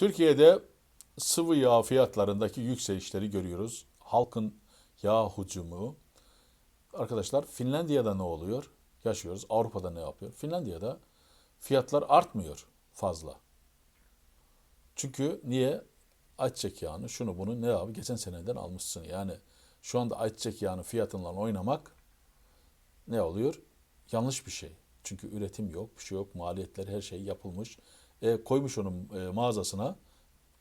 Türkiye'de sıvı yağ fiyatlarındaki yükselişleri görüyoruz. Halkın yağ hücumu. Arkadaşlar Finlandiya'da ne oluyor? Yaşıyoruz. Avrupa'da ne yapıyor? Finlandiya'da fiyatlar artmıyor fazla. Çünkü niye? Ayçiçek yağını şunu bunu ne abi geçen seneden almışsın. Yani şu anda ayçiçek yağının fiyatından oynamak ne oluyor? Yanlış bir şey. Çünkü üretim yok, bir şey yok. Maliyetler her şey yapılmış. E, koymuş onun e, mağazasına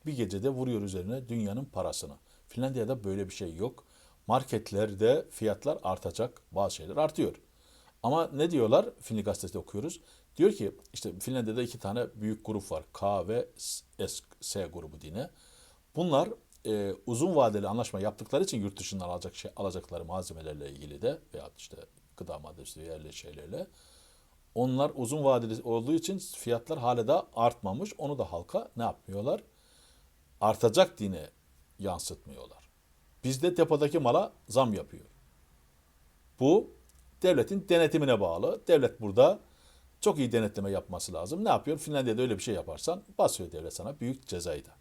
bir gecede vuruyor üzerine dünyanın parasını. Finlandiya'da böyle bir şey yok. Marketlerde fiyatlar artacak. Bazı şeyler artıyor. Ama ne diyorlar? Finli gazetesi okuyoruz. Diyor ki işte Finlandiya'da iki tane büyük grup var. K ve S, S grubu dine. Bunlar e, uzun vadeli anlaşma yaptıkları için yurt dışından alacak şey, alacakları malzemelerle ilgili de veya işte gıda maddesi yerli şeylerle onlar uzun vadeli olduğu için fiyatlar hala da artmamış. Onu da halka ne yapmıyorlar? Artacak dine yansıtmıyorlar. Bizde depodaki mala zam yapıyor. Bu devletin denetimine bağlı. Devlet burada çok iyi denetleme yapması lazım. Ne yapıyor? Finlandiya'da öyle bir şey yaparsan basıyor devlet sana büyük cezayı da.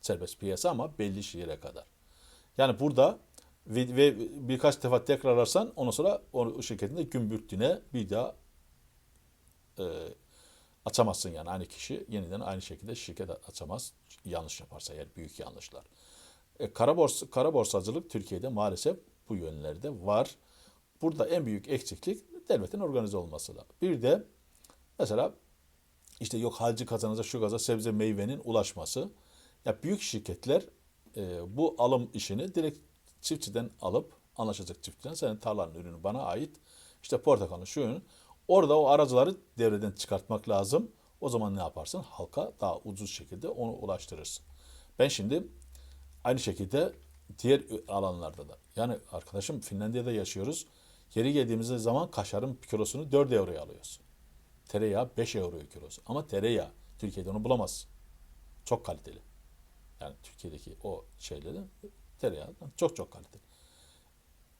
Serbest piyasa ama belli yere kadar. Yani burada ve, ve birkaç defa tekrarlarsan ondan sonra o, şirketin de gümbürtüne bir daha e, açamazsın yani aynı kişi yeniden aynı şekilde şirket açamaz yanlış yaparsa eğer büyük yanlışlar. E, kara, borsa, kara borsacılık Türkiye'de maalesef bu yönlerde var. Burada en büyük eksiklik devletin organize olması da. Bir de mesela işte yok halci kazanacak şu gaza sebze meyvenin ulaşması. Ya büyük şirketler e, bu alım işini direkt çiftçiden alıp anlaşacak çiftçiden senin tarlanın ürünü bana ait. İşte portakalın şu ürün. Orada o aracıları devreden çıkartmak lazım. O zaman ne yaparsın? Halka daha ucuz şekilde onu ulaştırırsın. Ben şimdi aynı şekilde diğer alanlarda da. Yani arkadaşım Finlandiya'da yaşıyoruz. Yeri geldiğimiz zaman kaşarın kilosunu 4 euroya alıyorsun. Tereyağı 5 euroya kilosu. Ama tereyağı Türkiye'de onu bulamazsın. Çok kaliteli. Yani Türkiye'deki o şeyleri tereyağı çok çok kaliteli.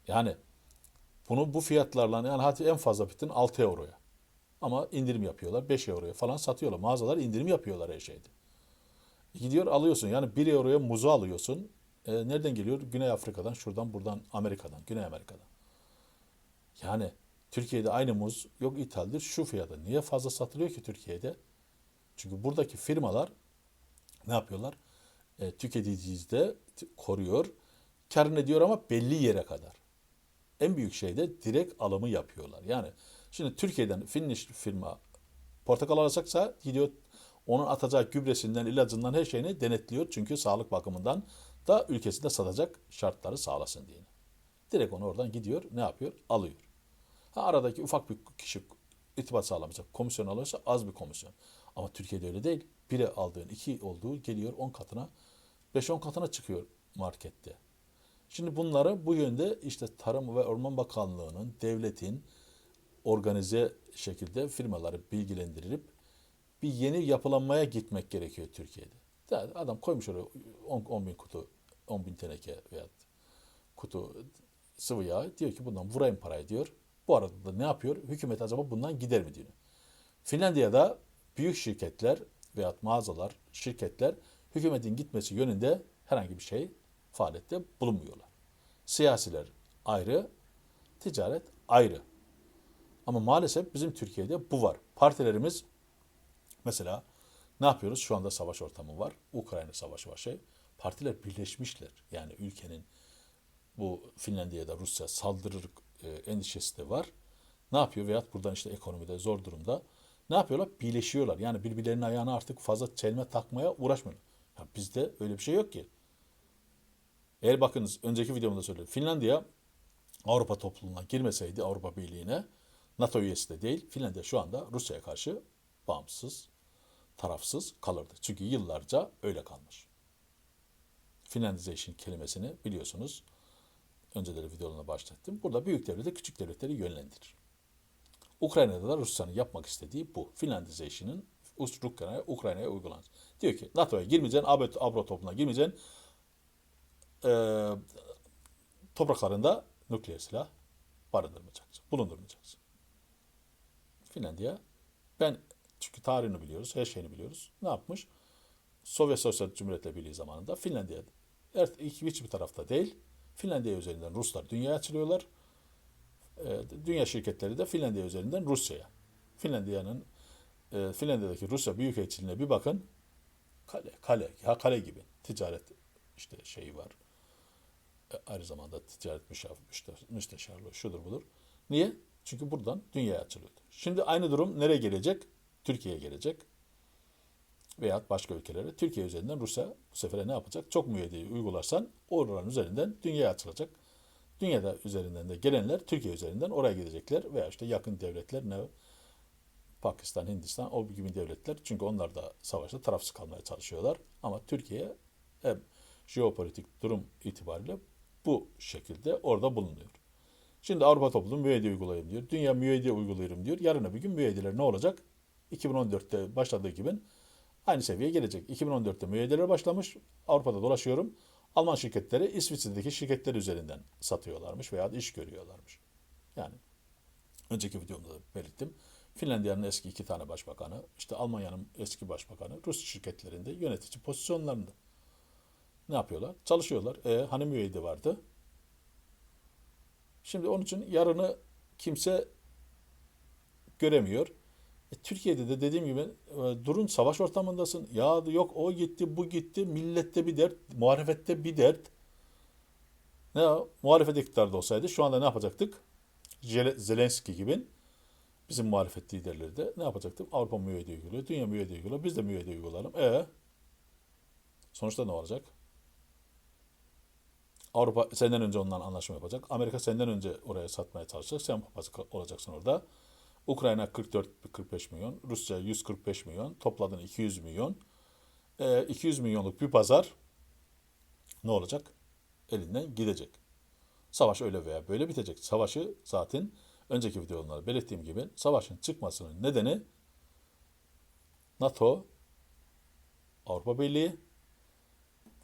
Yani bunu bu fiyatlarla yani hadi en fazla bitin 6 euroya. Ama indirim yapıyorlar 5 euroya falan satıyorlar. Mağazalar indirim yapıyorlar her şeyde. Gidiyor alıyorsun yani 1 euroya muzu alıyorsun. E, nereden geliyor? Güney Afrika'dan, şuradan, buradan, Amerika'dan, Güney Amerika'dan. Yani Türkiye'de aynı muz yok ithaldir şu fiyata. Niye fazla satılıyor ki Türkiye'de? Çünkü buradaki firmalar ne yapıyorlar? E, tüketiciyi de koruyor. Karın ediyor ama belli yere kadar. En büyük şey de direkt alımı yapıyorlar. Yani şimdi Türkiye'den Finnish firma portakal alacaksa gidiyor onun atacağı gübresinden, ilacından her şeyini denetliyor. Çünkü sağlık bakımından da ülkesinde satacak şartları sağlasın diye. Direkt onu oradan gidiyor, ne yapıyor? Alıyor. Ha, aradaki ufak bir kişi itibat sağlamayacak. Komisyon alıyorsa az bir komisyon. Ama Türkiye'de öyle değil. Biri aldığın iki olduğu geliyor 10 katına, 5-10 katına çıkıyor markette. Şimdi bunları bu yönde işte Tarım ve Orman Bakanlığı'nın, devletin organize şekilde firmaları bilgilendirip bir yeni yapılanmaya gitmek gerekiyor Türkiye'de. Yani adam koymuş oraya 10, 10 bin kutu, 10 bin teneke veya kutu sıvı yağ. Diyor ki bundan vurayım parayı diyor. Bu arada da ne yapıyor? Hükümet acaba bundan gider mi diyor. Finlandiya'da büyük şirketler veya mağazalar, şirketler hükümetin gitmesi yönünde herhangi bir şey faaliyette bulunmuyorlar. Siyasiler ayrı, ticaret ayrı. Ama maalesef bizim Türkiye'de bu var. Partilerimiz mesela ne yapıyoruz? Şu anda savaş ortamı var. Ukrayna savaşı var şey. Partiler birleşmişler. Yani ülkenin bu Finlandiya'da Rusya saldırır e, endişesi de var. Ne yapıyor? Veyahut buradan işte ekonomide zor durumda. Ne yapıyorlar? Birleşiyorlar. Yani birbirlerinin ayağına artık fazla çelme takmaya uğraşmıyorlar. Ya bizde öyle bir şey yok ki. Eğer bakınız önceki videomda söyledim. Finlandiya Avrupa topluluğuna girmeseydi Avrupa Birliği'ne NATO üyesi de değil. Finlandiya şu anda Rusya'ya karşı bağımsız, tarafsız kalırdı. Çünkü yıllarca öyle kalmış. Finlandization kelimesini biliyorsunuz. Önceleri videolarına başlattım. Burada büyük devlete küçük devletleri yönlendirir. Ukrayna'da da Rusya'nın yapmak istediği bu. Finlandization'ın Ukrayna'ya Ukrayna'ya uygulanır. Diyor ki NATO'ya girmeyeceksin, Avrupa topluluğuna girmeyeceksin. Ee, topraklarında nükleer silah barındırmayacaksın, bulundurmayacaksın. Finlandiya ben çünkü tarihini biliyoruz, her şeyini biliyoruz. Ne yapmış? Sovyet Sosyal Cumhuriyetler Birliği zamanında Finlandiya iki- hiçbir tarafta değil. Finlandiya üzerinden Ruslar dünyaya açılıyorlar. E, dünya şirketleri de Finlandiya üzerinden Rusya'ya. Finlandiya'nın e, Finlandiya'daki Rusya Büyükelçiliğine bir bakın. Kale, kale, ha kale gibi ticaret işte şeyi var. Aynı zamanda ticaret müsteşarlığı şudur budur. Niye? Çünkü buradan dünyaya açılıyordu. Şimdi aynı durum nereye gelecek? Türkiye'ye gelecek. Veyahut başka ülkelere. Türkiye üzerinden Rusya bu sefer ne yapacak? Çok müeyyideyi uygularsan oraların üzerinden dünyaya açılacak. Dünyada üzerinden de gelenler Türkiye üzerinden oraya gidecekler. Veya işte yakın devletler ne? Pakistan, Hindistan o gibi devletler. Çünkü onlar da savaşta tarafsız kalmaya çalışıyorlar. Ama Türkiye hem jeopolitik durum itibariyle bu şekilde orada bulunuyor. Şimdi Avrupa toplumu müeyyide uygulayayım diyor. Dünya müeyyide uygulayırım diyor. Yarın bir gün müeyyideler ne olacak? 2014'te başladığı gibi aynı seviyeye gelecek. 2014'te müeyyideler başlamış. Avrupa'da dolaşıyorum. Alman şirketleri İsviçre'deki şirketler üzerinden satıyorlarmış veya iş görüyorlarmış. Yani önceki videomda da belirttim. Finlandiya'nın eski iki tane başbakanı, işte Almanya'nın eski başbakanı Rus şirketlerinde yönetici pozisyonlarında. Ne yapıyorlar? Çalışıyorlar. E, hani müeyyide vardı? Şimdi onun için yarını kimse göremiyor. E, Türkiye'de de dediğim gibi e, durun savaş ortamındasın. Ya yok o gitti bu gitti millette bir dert, muhalefette bir dert. Ne? Muhalefet iktidarda olsaydı şu anda ne yapacaktık? Zelenski gibi bizim muhalefet liderleri de ne yapacaktık? Avrupa müeyyide uyguluyor, dünya müeyyide uyguluyor, biz de müeyyide uygulayalım. E sonuçta ne olacak? Avrupa senden önce ondan anlaşma yapacak. Amerika senden önce oraya satmaya çalışacak. Sen papazı olacaksın orada. Ukrayna 44-45 milyon. Rusya 145 milyon. Topladın 200 milyon. Ee, 200 milyonluk bir pazar ne olacak? Elinden gidecek. Savaş öyle veya böyle bitecek. Savaşı zaten önceki videolarda belirttiğim gibi savaşın çıkmasının nedeni NATO, Avrupa Birliği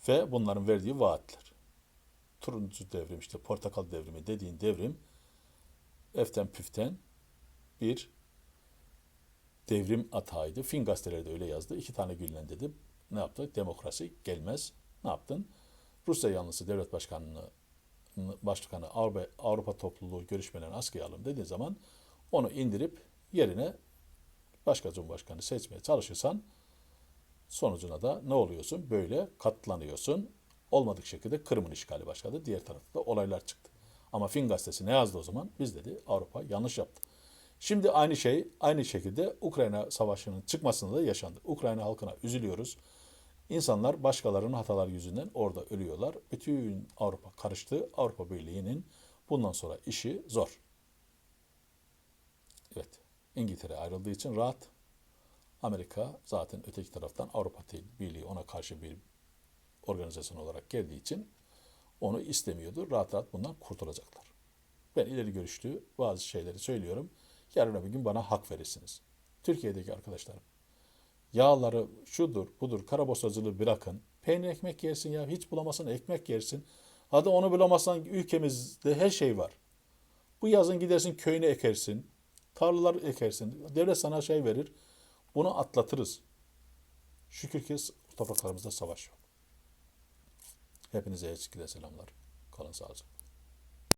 ve bunların verdiği vaatler turuncu devrim işte portakal devrimi dediğin devrim eften püften bir devrim atağıydı. Fin gazeteleri de öyle yazdı. İki tane gülen dedi. Ne yaptı? Demokrasi gelmez. Ne yaptın? Rusya yanlısı devlet başkanını başkanı Avrupa, Avrupa topluluğu görüşmelerini askıya alın dediği zaman onu indirip yerine başka cumhurbaşkanı seçmeye çalışırsan sonucuna da ne oluyorsun? Böyle katlanıyorsun olmadık şekilde Kırım'ın işgali başladı. Diğer tarafta olaylar çıktı. Ama Fin gazetesi ne yazdı o zaman? Biz dedi Avrupa yanlış yaptı. Şimdi aynı şey aynı şekilde Ukrayna savaşının çıkmasında da yaşandı. Ukrayna halkına üzülüyoruz. İnsanlar başkalarının hatalar yüzünden orada ölüyorlar. Bütün Avrupa karıştı. Avrupa Birliği'nin bundan sonra işi zor. Evet. İngiltere ayrıldığı için rahat. Amerika zaten öteki taraftan Avrupa Birliği ona karşı bir organizasyon olarak geldiği için onu istemiyordu. Rahat rahat bundan kurtulacaklar. Ben ileri görüşlü bazı şeyleri söylüyorum. Yarın bir gün bana hak verirsiniz. Türkiye'deki arkadaşlarım. Yağları şudur budur karabosacılığı bırakın. Peynir ekmek yersin ya hiç bulamazsan ekmek yersin. Hadi onu bulamazsan ülkemizde her şey var. Bu yazın gidersin köyüne ekersin. Tarlalar ekersin. Devlet sana şey verir. Bunu atlatırız. Şükür ki topraklarımızda savaş yok. Hepinize eşlikle selamlar. Kalın sağlıcakla.